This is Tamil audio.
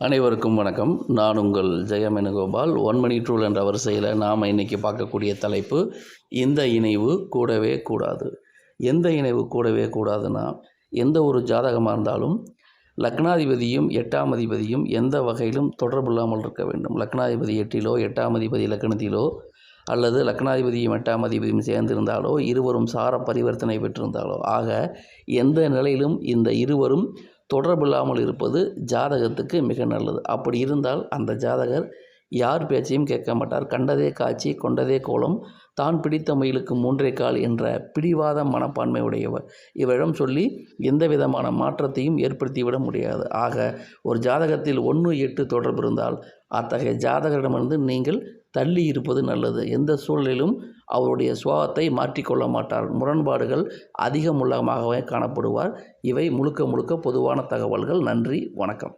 அனைவருக்கும் வணக்கம். நான் உங்கள் ஜெயமெனுகோபால். ஒன் மணி ட்ரூல் என்ற வரிசையில் நாம் இன்றைக்கி பார்க்கக்கூடிய தலைப்பு இந்த இணைவு கூடவே கூடாது. எந்த இணைவு கூடவே கூடாதுன்னா எந்த ஒரு ஜாதகமாக இருந்தாலும் லக்னாதிபதியும் எட்டாம் அதிபதியும் எந்த வகையிலும் தொடர்பு இல்லாமல் இருக்க வேண்டும். லக்னாதிபதி எட்டிலோ எட்டாம் அதிபதி லக்னத்திலோ அல்லது லக்னாதிபதியும் எட்டாம் அதிபதியும் சேர்ந்திருந்தாலோ இருவரும் சார பரிவர்த்தனை பெற்றிருந்தாலோ ஆக எந்த நிலையிலும் இந்த இருவரும் தொடர்பில்லாமல் இருப்பது ஜாதகத்துக்கு மிக நல்லது. அப்படி இருந்தால் அந்த ஜாதகர் யார் பேச்சையும் கேட்க மாட்டார். கண்டதே காட்சி கொண்டதே கோலம் தான் பிடித்த மயிலுக்கு மூன்றே கால் என்ற பிடிவாத மனப்பான்மை உடையவர். இவரிடம் சொல்லி எந்த விதமான மாற்றத்தையும் ஏற்படுத்திவிட முடியாது. ஆக ஒரு ஜாதகத்தில் ஒன்று எட்டு தொடர்பு இருந்தால் அத்தகைய ஜாதகரிடமிருந்து நீங்கள் தள்ளி இருப்பது நல்லது. எந்த சூழலிலும் அவருடைய சுபாவத்தை மாற்றிக்கொள்ள மாட்டார். முரண்பாடுகள் அதிகமுள்ளமாகவே காணப்படுவார். இவை முழுக்க முழுக்க பொதுவான தகவல்கள். நன்றி. வணக்கம்.